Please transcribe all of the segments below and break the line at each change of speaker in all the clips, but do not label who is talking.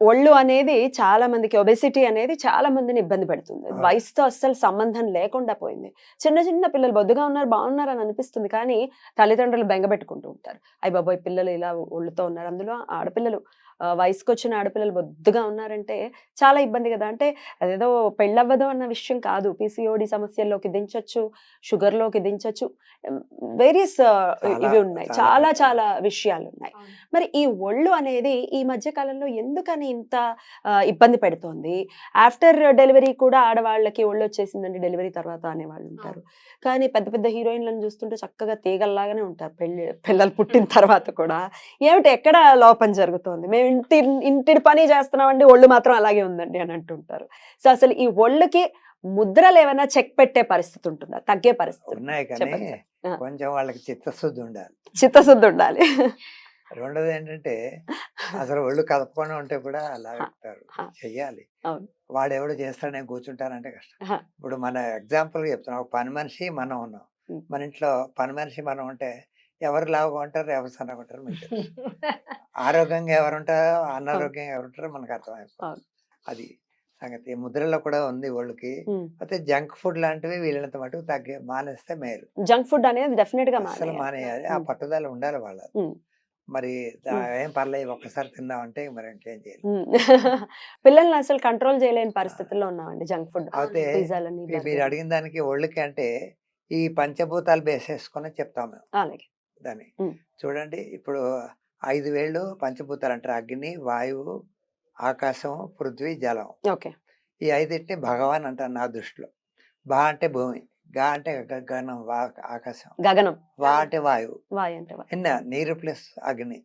ఒళ్ళు అనేది చాలా మందికి ఒబెసిటీ అనేది చాలా మందిని ఇబ్బంది పెడుతుంది. వయసుతో అస్సలు సంబంధం లేకుండా పోయింది. చిన్న చిన్న పిల్లలు బొద్దుగా ఉన్నారు బాగున్నారు అని అనిపిస్తుంది కానీ తల్లిదండ్రులు బెంగపెట్టుకుంటూ ఉంటారు. అయ్య బాబోయ్! పిల్లలు ఇలా ఒళ్ళుతో ఉన్నారు అందులో ఆడపిల్లలు వయసుకు వచ్చిన ఆడపిల్లలు బొద్దుగా ఉన్నారంటే చాలా ఇబ్బంది కదా. అంటే అదేదో పెళ్ళవ్వదు అన్న విషయం కాదు. పిసిఓడి సమస్యల్లోకి దించొచ్చు షుగర్లోకి దించొచ్చు వేరియస్ ఇవి ఉన్నాయి.
చాలా
చాలా విషయాలు ఉన్నాయి మరి ఈ ఒళ్ళు అనేది ఈ మధ్య కాలంలో ఎందుకని ఇంత ఇబ్బంది పెడుతోంది? ఆఫ్టర్ డెలివరీ కూడా ఆడవాళ్ళకి ఒళ్ళు వచ్చేసిందండి డెలివరీ తర్వాత అనేవాళ్ళు ఉంటారు. కానీ పెద్ద పెద్ద హీరోయిన్లను చూస్తుంటే చక్కగా తీగల్లాగానే ఉంటారు. పెళ్ళి పిల్లలు పుట్టిన తర్వాత కూడా. ఏమిటి ఎక్కడ లోపం జరుగుతోంది? మేము ఇంటి ఇంటి పని చేస్తున్నామండి ఒళ్ళు మాత్రం అలాగే ఉందండి అని అంటుంటారు. సో అసలు ఈ ఒళ్ళుకి ముద్రలు ఏమైనా చెక్ పెట్టే పరిస్థితి ఉంటుందా? తగ్గే పరిస్థితి
ఉన్నాయి కానీ. కొంచెం వాళ్ళకి చిత్తశుద్ధి ఉండాలి.
చిత్తశుద్ధి ఉండాలి.
రెండోది ఏంటంటే అసలు ఒళ్ళు కదపకుండా ఉంటే కూడా అలా చెప్తారు
హ.
చెయ్యాలి.
అవును.
వాడు ఎవడు చేస్తాడు నేను కూర్చుంటానంటే కష్టం. ఇప్పుడు మన ఎగ్జాంపుల్ చెప్తున్నాం ఒక పని మనిషి మనం ఉన్నాం. మన ఇంట్లో పని మనిషి మనం ఉంటే ఎవరు లావుగా ఉంటారు ఎవరు సన్నగా ఉంటారు మీకు. ఆరోగ్యంగా ఎవరు ఉంటారో అనారోగ్యంగా ఎవరు ఉంటారో మనకు అర్థమైపోతుంది. అది సంగతి ముద్రలో కూడా ఉంది ఒళ్ళుకి
ఉమ్.
అయితే జంక్ ఫుడ్ లాంటివి వీళ్ళంత మటుకు తగ్గి మానేస్తే మేలు
జంక్ ఫుడ్ అనేది డెఫినెట్గా
అసలు
మానేయాలి.
ఆ. పట్టుదల ఉండాలి వాళ్ళ. మరి. ఏం పర్లేదు ఒక్కసారి తిందామంటే మరి ఇంకేం చేయాలి.
పిల్లల్ని అసలు కంట్రోల్ చేయలేని పరిస్థితుల్లో ఉన్నామండి జంక్ ఫుడ్
అయితే మీరు అడిగిన దానికి ఒళ్ళుకి అంటే ఈ పంచభూతాలు బేస్ చేసుకొని చెప్తాం మేము
అలాగే
దాన్ని. చూడండి ఇప్పుడు ఐదు వేళ్ళు పంచభూతాలు అంటారు అగ్ని వాయువు ఆకాశం పృథ్వీ జలం
ఓకే
ఈ ఐదింటిని భగవాన్ అంటారు నా దృష్టిలో బా అంటే భూమి గా అంటే గగనం వా ఆకాశం
గగనం
వా అంటే వాయువు
వాయు అంటే
నీరు ప్లస్ అగ్ని.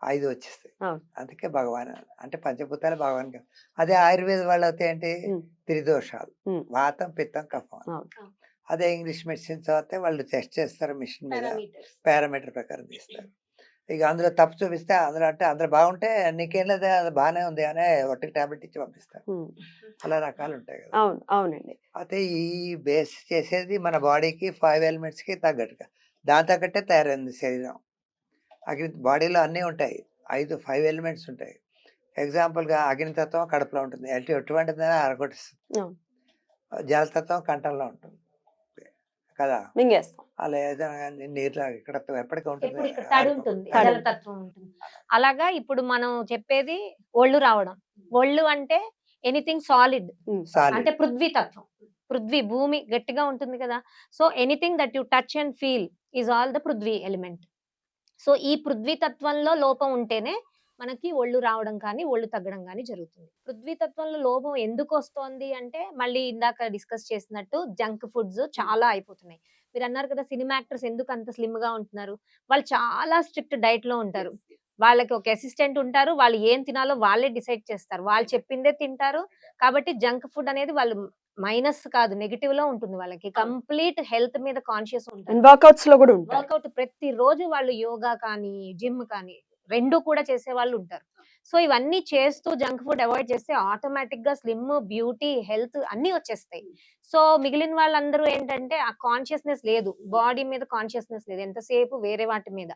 ఐదు వచ్చేస్తాయి. అందుకే భగవాన్. అంటే పంచభూతాలు భగవాన్. అదే ఆయుర్వేద వాళ్ళు అయితే ఏంటి. త్రిదోషాలు. వాతం పిత్తం కఫం. అదే ఇంగ్లీష్ మెడిసిన్స్ అయితే వాళ్ళు టెస్ట్ చేస్తారు మిషన్ మీద. పారామీటర్ ప్రకారం తీస్తారు. ఇక అందులో తప్పు చూపిస్తే అందులో అంటే అందులో బాగుంటే నీకేం లేదా అది బాగానే ఉంది అనే ఒట్టి టాబ్లెట్ ఇచ్చి పంపిస్తారు. అలా రకాలు ఉంటాయి కదా.
అవును అవునండి.
అయితే ఈ బేస్ చేసేది మన బాడీకి ఫైవ్ ఎలిమెంట్స్కి తగ్గట్టుగా. దాని తగ్గట్టే తయారైంది శరీరం. అగ్ని బాడీలో అన్నీ ఉంటాయి. ఐదు ఫైవ్ ఎలిమెంట్స్ ఉంటాయి. Example గా అగ్నితత్వం కడుపులో ఉంటుంది. ఎటు ఎటువంటిదైనా అరగొట్టిస్తుంది. జలతత్వం కంఠంలో ఉంటుంది. కదా?
మింగేస్తాం
అలా ఏదైనా నీరులో ఇక్కడ ఎప్పటికీ ఉంటుంది.
ఉంటుంది.
తడి.
జలతత్వం ఉంటుంది. అలాగా ఇప్పుడు మనం చెప్పేది ఒళ్ళు రావడం. ఒళ్ళు అంటే ఎనీథింగ్ సాలిడ్.
Solid.
అంటే పృథ్వీ తత్వం. పృథ్వీ భూమి గట్టిగా ఉంటుంది కదా. So anything that you touch and feel is all the prithvi element. So ఈ పృథ్వీ తత్వంలో లోపం ఉంటేనే మనకి ఒళ్ళు రావడం కానీ ఒళ్ళు తగ్గడం కానీ జరుగుతుంది. పృథ్వీ తత్వంలో లోపం ఎందుకు వస్తోంది అంటే మళ్ళీ ఇందాక డిస్కస్ చేసినట్టు జంక్ ఫుడ్స్ చాలా అయిపోతున్నాయి. మీరు అన్నారు కదా సినిమా యాక్టర్స్ ఎందుకు అంత స్లిమ్గా ఉంటున్నారు? వాళ్ళు చాలా స్ట్రిక్ట్ డైట్లో ఉంటారు. వాళ్ళకి ఒక అసిస్టెంట్ ఉంటారు వాళ్ళు ఏం తినాలో వాళ్ళే డిసైడ్ చేస్తారు. వాళ్ళు చెప్పిందే తింటారు. కాబట్టి జంక్ ఫుడ్ అనేది వాళ్ళు మైనస్ కాదు నెగిటివ్లో ఉంటుంది వాళ్ళకి. కంప్లీట్ హెల్త్ మీద కాన్షియస్ ఉంటారు.
వర్కౌట్స్లో కూడా
వర్కౌట్ ప్రతి రోజు వాళ్ళు యోగా కానీ జిమ్ కానీ రెండు కూడా చేసే వాళ్ళు ఉంటారు. సో ఇవన్నీ చేస్తూ జంక్ ఫుడ్ అవాయిడ్ చేస్తే ఆటోమేటిక్గా స్లిమ్ బ్యూటీ హెల్త్ అన్ని వచ్చేస్తాయి. సో మిగిలిన వాళ్ళందరూ ఏంటంటే ఆ కాన్షియస్నెస్ లేదు. బాడీ మీద కాన్షియస్నెస్ లేదు. ఎంతసేపు వేరే వాటి మీద.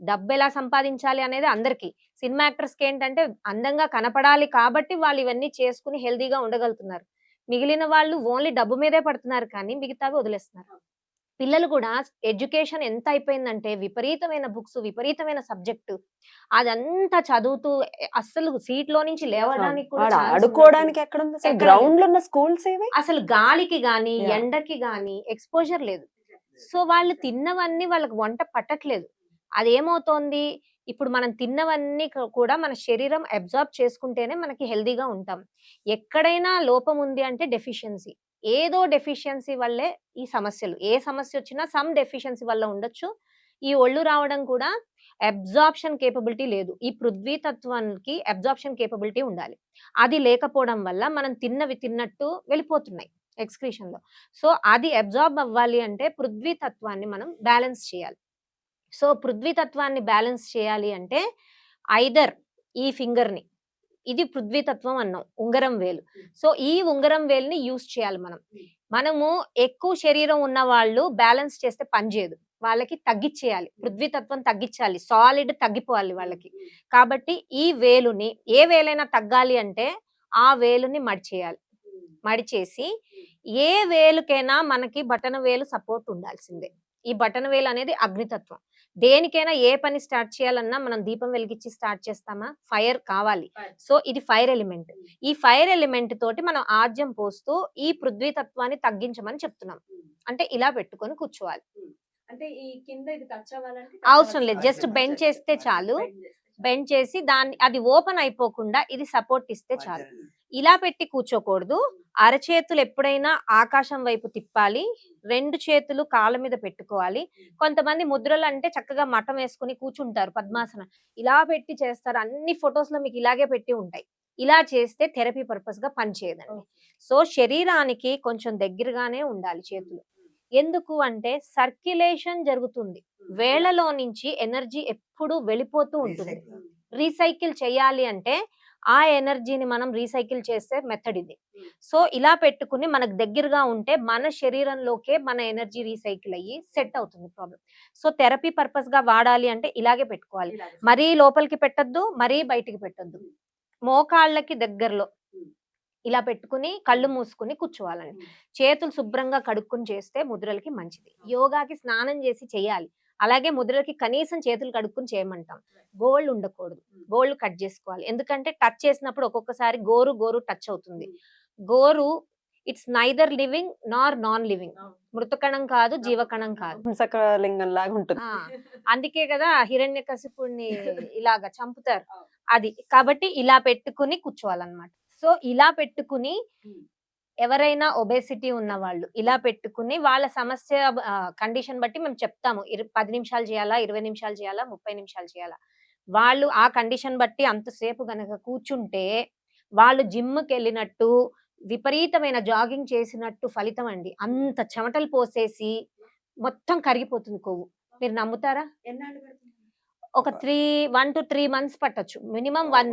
డబ్బు ఎలా సంపాదించాలి అనేది అందరికి. సినిమా యాక్టర్స్కి ఏంటంటే అందంగా కనపడాలి కాబట్టి వాళ్ళు ఇవన్నీ చేసుకుని హెల్దీగా ఉండగలుగుతున్నారు. మిగిలిన వాళ్ళు ఓన్లీ డబ్బు మీదే పడుతున్నారు కానీ మిగతావి వదిలేస్తున్నారు. పిల్లలు కూడా ఎడ్యుకేషన్ ఎంత అయిపోయిందంటే విపరీతమైన బుక్స్ విపరీతమైన సబ్జెక్ట్. అదంతా చదువుతూ అస్సలు సీట్లో నుంచి లేవడానికి కూడా.
ఆడుకోవడానికి ఎక్కడ ఉంది అసలు
ఎక్కడ
గ్రౌండ్లో ఉన్న స్కూల్స్ ఏవి
అసలు గాలికి గాని. ఎండకి గాని ఎక్స్పోజర్ లేదు. సో వాళ్ళు తిన్నవన్నీ వాళ్ళకి వంట పట్టట్లేదు. అదేమవుతోంది? ఇప్పుడు మనం తిన్నవన్నీ కూడా మన శరీరం అబ్జార్బ్ చేసుకుంటేనే మనకి హెల్దీగా ఉంటాం. ఎక్కడైనా లోపం ఉంది అంటే డెఫిషియన్సీ. ఏదో డెఫిషియన్సీ వల్లే ఈ సమస్యలు. ఏ సమస్య వచ్చినా సమ్ డెఫిషియన్సీ వల్ల ఉండొచ్చు. ఈ ఒళ్ళు రావడం కూడా అబ్జార్ప్షన్ కేపబిలిటీ లేదు. ఈ పృథ్వీ తత్వానికి అబ్జార్ప్షన్ కేపబిలిటీ ఉండాలి. అది లేకపోవడం వల్ల మనం తిన్నవి తిన్నట్టు వెళ్ళిపోతున్నాయి ఎక్స్క్రీషన్లో సో అది అబ్జార్బ్ అవ్వాలి అంటే పృథ్వీ తత్వాన్ని మనం బ్యాలెన్స్ చేయాలి. సో పృథ్వీ తత్వాన్ని బ్యాలెన్స్ చేయాలి అంటే ఐదర్ ఈ ఫింగర్ని ఇది పృథ్వీ తత్వం అన్నాం ఉంగరం వేలు. సో ఈ ఉంగరం వేలుని యూస్ చేయాలి మనం. మనము ఎక్కువ శరీరం ఉన్న వాళ్ళు బ్యాలెన్స్ చేస్తే పని చేయదు. వాళ్ళకి తగ్గించేయాలి పృథ్వీ తత్వం తగ్గించాలి సాలిడ్ తగ్గిపోవాలి వాళ్ళకి. కాబట్టి ఈ వేలుని ఏ వేలైనా తగ్గాలి అంటే ఆ వేలుని మడిచేయాలి. మడిచేసి ఏ వేలుకైనా మనకి బటన్ వేలు సపోర్ట్ ఉండాల్సిందే. ఈ బటన్ వేలు అనేది అగ్నితత్వం. దేనికైనా ఏ పని స్టార్ట్ చేయాలన్నా మనం దీపం వెలిగించి స్టార్ట్ చేస్తామా? ఫైర్ కావాలి. సో ఇది ఫైర్ ఎలిమెంట్. ఈ ఫైర్ ఎలిమెంట్ తోటి మనం ఆజ్యం పోస్తూ ఈ పృథ్వీ తత్వాన్ని తగ్గించమని చెప్తున్నాం. అంటే ఇలా పెట్టుకొని కూర్చోవాలి.
అంటే ఈ కింద ఇది టచ్ అవ్వాలంటే
అవసరం లేదు. Just bend. చేస్తే చాలు. బెండ్ చేసి దాన్ని అది ఓపెన్ అయిపోకుండా ఇది సపోర్ట్ ఇస్తే చాలు. ఇలా పెట్టి కూర్చోకూడదు. అరచేతులు ఎప్పుడైనా ఆకాశం వైపు తిప్పాలి. రెండు చేతులు కాళ్ళ మీద పెట్టుకోవాలి. కొంతమంది ముద్రలు అంటే చక్కగా మఠం వేసుకుని కూర్చుంటారు పద్మాసనం. ఇలా పెట్టి చేస్తారు. అన్ని ఫొటోస్లో మీకు ఇలాగే పెట్టి ఉంటాయి. ఇలా చేస్తే థెరపీ పర్పస్గా పనిచేయదండి సో శరీరానికి కొంచెం దగ్గరగానే ఉండాలి చేతులు. ఎందుకు అంటే సర్క్యులేషన్ జరుగుతుంది. వేళ్ళలో నుంచి ఎనర్జీ ఎప్పుడు వెళ్ళిపోతూ ఉంటుంది. రీసైకిల్ చేయాలి అంటే ఆ ఎనర్జీని మనం రీసైకిల్ చేసే మెథడ్ ఇది. సో ఇలా పెట్టుకుని మనకు దగ్గరగా ఉంటే మన శరీరంలోకే మన ఎనర్జీ రీసైకిల్ అయ్యి సెట్ అవుతుంది ప్రాబ్లం సో థెరపీ పర్పస్గా వాడాలి అంటే ఇలాగే పెట్టుకోవాలి. మరీ లోపలికి పెట్టొద్దు మరీ బయటికి పెట్టొద్దు. మోకాళ్ళకి దగ్గరలో ఇలా పెట్టుకుని కళ్ళు మూసుకుని కూర్చోవాలండి. చేతులు శుభ్రంగా కడుక్కుని చేస్తే ముద్రలకి మంచిది. యోగాకి స్నానం చేసి చేయాలి. అలాగే ముద్రలకి కనీసం చేతులు కడుక్కుని చేయమంటాం. గోల్డ్ ఉండకూడదు. గోల్డ్ కట్ చేసుకోవాలి. ఎందుకంటే టచ్ చేసినప్పుడు ఒక్కొక్కసారి గోరు గోరు టచ్ అవుతుంది. గోరు it's neither living nor non living. మృతకణం కాదు జీవకణం కాదు.
హింసక లింగం లాగా ఉంటుంది
అందుకే కదా హిరణ్య కసిపుడిని ఇలాగా చంపుతారు. అది. కాబట్టి ఇలా పెట్టుకుని కూర్చోవాలన్నమాట. సో ఇలా పెట్టుకుని ఎవరైనా ఒబేసిటీ ఉన్న వాళ్ళు ఇలా పెట్టుకుని వాళ్ళ సమస్య కండిషన్ బట్టి మేము చెప్తాము. పది నిమిషాలు చేయాలా ఇరవై నిమిషాలు చేయాలా ముప్పై నిమిషాలు చేయాలా. వాళ్ళు ఆ కండిషన్ బట్టి అంతసేపు గనక కూర్చుంటే వాళ్ళు జిమ్కి వెళ్ళినట్టు విపరీతమైన జాగింగ్ చేసినట్టు ఫలితం అండి. అంత చెమటలు పోసేసి మొత్తం కరిగిపోతుంది కొవ్వు. మీరు నమ్ముతారా? ఒక three one two three months పట్టొచ్చు. మినిమం వన్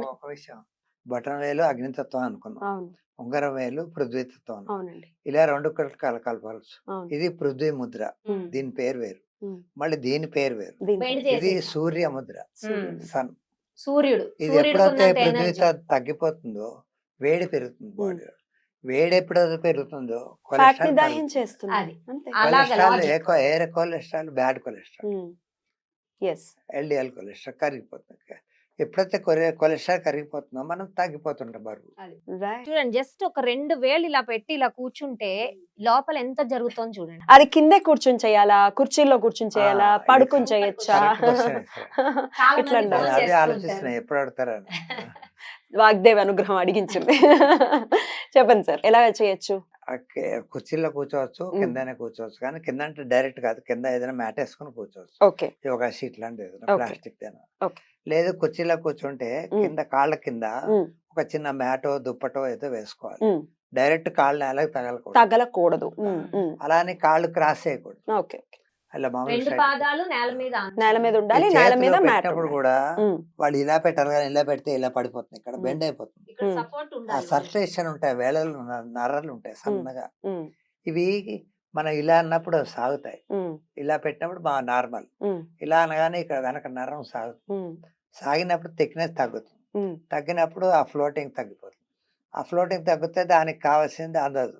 బటన్ వేలు అగ్నితత్వం అనుకున్నాం.
అవును.
ఉంగరం వేలు పృథ్వీతత్వం ఇలా రెండు కల- కల- కలపవచ్చు ఇది పృథ్వీ ముద్ర. దీని పేరు వేరు. మళ్ళీ దీని పేరు వేరు. ఇది. సూర్య ముద్ర. సన్.
సూర్యుడు.
ఇది ఎప్పుడైతే పృథ్వీ తగ్గిపోతుందో వేడి పెరుగుతుంది బాడీ వేడి ఎప్పుడైతే పెరుగుతుందో కొలెస్ట్రాల్. ఎక్కువ air cholesterol bad cholesterol. LDL cholesterol కరిగిపోతుంది. ఎప్పుడైతే కొలె- కొలెస్ట్రాల్ కరిగిపోతుందో మనం తగ్గిపోతుంటాం బరువు.
చూడండి జస్ట్ ఒక రెండు వేలు ఇలా పెట్టి ఇలా కూర్చుంటే లోపల ఎంత జరుగుతుందో చూడండి.
అది కిందే కూర్చొని చేయాలా? కుర్చీలో కూర్చొని చేయాలా? పడుకొని చేయొచ్చా? ఇట్లా
అదే
చేస్తూ
ఆలోచిస్తున్నా
ఉంటారు.
ఎప్పుడు అడతారని
వాగ్దేవి అనుగ్రహం అడిగించింది. చెప్పండి సార్ ఎలా చేయొచ్చు?
కుర్చీలో కూర్చోవచ్చు. కిందనే కూర్చోవచ్చు. కానీ కింద అంటే డైరెక్ట్ కాదు. కింద ఏదైనా మ్యాట్ వేసుకుని కూర్చోవచ్చు. యోగా షీట్ లాంటిది ఏదైనా. ప్లాస్టిక్. లేదు కుర్చీలో కూర్చుంటే. కింద కాళ్ళ కింద. ఒక చిన్న మ్యాటో దుప్పటో ఏదో వేసుకోవాలి. డైరెక్ట్ కాళ్ళు నేలకు తగలకూడదు.
తగలకూడదు.
అలానే కాళ్ళు క్రాస్ చేయకూడదు. అలా మామూలు
రెండు
straight.
పాదాలు నేల మీద
నేల మీద ఉండాలి నేల మీద
పెట్టినప్పుడు కూడా వాళ్ళు ఇలా పెట్టాలి కానీ ఇలా పెడితే ఇలా పడిపోతుంది. ఇక్కడ. బెండ్ అయిపోతుంది.
ఇక్కడ
ఉమ్.
సపోర్ట్
ఆ
ఉండాలి.
సర్క్యులేషన్ ఉంటాయి వేళలు నర్రలు ఉంటాయి సన్నగా. ఇవి మనం ఇలా అన్నప్పుడు అవి సాగుతాయి. ఇలా పెట్టినప్పుడు బాగా నార్మల్. ఇలా అనగానే ఇక్కడ వెనక నరం సాగుతుంది. సాగినప్పుడు థిక్నెస్ తగ్గుతుంది. తగ్గినప్పుడు ఆ ఫ్లోటింగ్ తగ్గిపోతుంది. ఆ ఫ్లోటింగ్ తగ్గితే దానికి కావాల్సింది అందదు.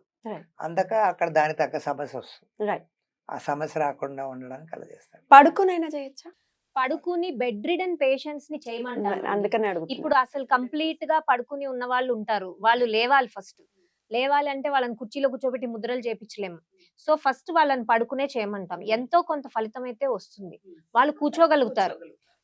అందక అక్కడ దానికి తగ్గ సమస్య వస్తుంది.
రైట్
ఆ సమస్య రాకుండా ఉండడానికి చేస్తాను
పడుకునైనా చేయొచ్చా?
పడుకుని బెడ్ రిడన్ పేషెంట్స్ని చేయమంటారు
అందుకనే అడుగుతున్నా.
ఇప్పుడు అసలు కంప్లీట్గా పడుకుని ఉన్న వాళ్ళు ఉంటారు. వాళ్ళు లేవాలి ఫస్ట్. లేవాలి అంటే వాళ్ళని కుర్చీలో కూర్చోబెట్టి ముద్రలు చేపించలేము. సో ఫస్ట్ వాళ్ళని పడుకునే చేయమంటాం. ఎంతో కొంత ఫలితం అయితే వస్తుంది. వాళ్ళు కూర్చోగలుగుతారు.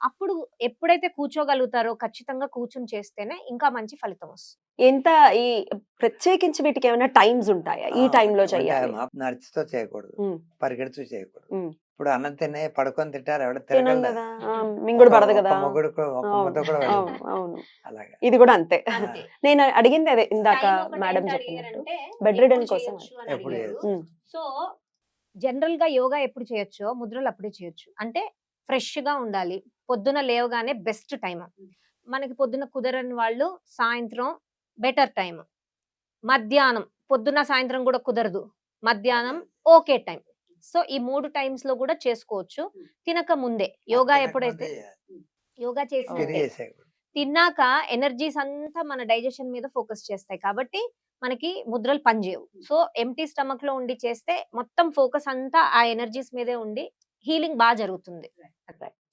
అప్పుడు ఎప్పుడైతే కూర్చోగలుగుతారో ఖచ్చితంగా కూర్చుని చేస్తేనే ఇంకా మంచి ఫలితం వస్తుంది.
ఎంత ఈ ప్రత్యేకించి వీటికి ఏమైనా టైమ్స్ ఉంటాయా? ఈ టైంలో చేయాలి.
నడిచితో చేయకూడదు పరిగెడుతూ చేయకూడదు. ఇప్పుడు అన్నం తినే పడుకొని తింటారు ఎవడ?
కదా. మింగుడు పడదు కదా.
మొగుడు కూడా- అలాగే.
ఇది కూడా అంతే. నేను అడిగింది అదే ఇందాక మేడం చెప్పినట్టు. బెడ్ రిడన్ కోసం
ఎప్పుడు
సో జనరల్గా యోగా ఎప్పుడు చేయొచ్చో ముద్రలు అప్పుడే చేయొచ్చు. అంటే ఫ్రెష్గా ఉండాలి. పొద్దున లేవగానే బెస్ట్ టైం మనకి పొద్దున కుదరని వాళ్ళు సాయంత్రం బెటర్ టైం మధ్యాహ్నం పొద్దున సాయంత్రం కూడా కుదరదు. మధ్యాహ్నం ఓకే టైం సో ఈ మూడు టైమ్స్లో కూడా చేసుకోవచ్చు. తినక ముందే. యోగా ఎప్పుడైతే యోగా చేసి తిన్నాక ఎనర్జీస్ అంతా మన డైజెషన్ మీద ఫోకస్ చేస్తాయి. కాబట్టి మనకి ముద్రలు పనిచేయవు. సో ఎంటీ స్టమక్లో ఉండి చేస్తే మొత్తం ఫోకస్ అంతా ఆ ఎనర్జీస్ మీదే ఉండి హీలింగ్ బాగా జరుగుతుంది.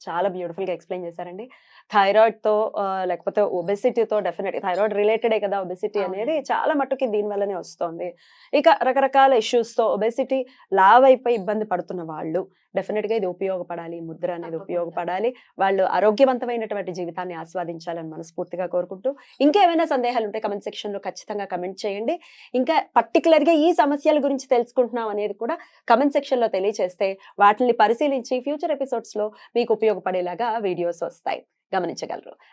చాలా బ్యూటిఫుల్గా ఎక్స్ప్లెయిన్ చేశారండి. థైరాయిడ్తో ఆ, లేకపోతే ఒబెసిటీతో డెఫినెట్ థైరాయిడ్ రిలేటెడే కదా ఒబెసిటీ. అనేది చాలా మట్టుకి దీని వల్లనే వస్తుంది. ఇక రకరకాల ఇష్యూస్తో ఒబెసిటీ లావ్ అయిపోయి ఇబ్బంది పడుతున్న వాళ్ళు డెఫినెట్గా ఇది ఉపయోగపడాలి. ముద్ర అనేది. ఉపయోగపడాలి. వాళ్ళు ఆరోగ్యవంతమైనటువంటి జీవితాన్ని ఆస్వాదించాలని మనస్ఫూర్తిగా కోరుకుంటూ ఇంకేమైనా సందేహాలు ఉంటే కమెంట్ సెక్షన్లో ఖచ్చితంగా కమెంట్ చేయండి. ఇంకా పర్టికులర్గా ఈ సమస్యల గురించి తెలుసుకుంటున్నాం అనేది కూడా కమెంట్ సెక్షన్లో తెలియజేస్తే వాటిని పరిశీలించి ఫ్యూచర్ ఎపిసోడ్స్లో మీకు ఉపయోగపడేలాగా వీడియోస్ వస్తాయి. గమనించగలరు.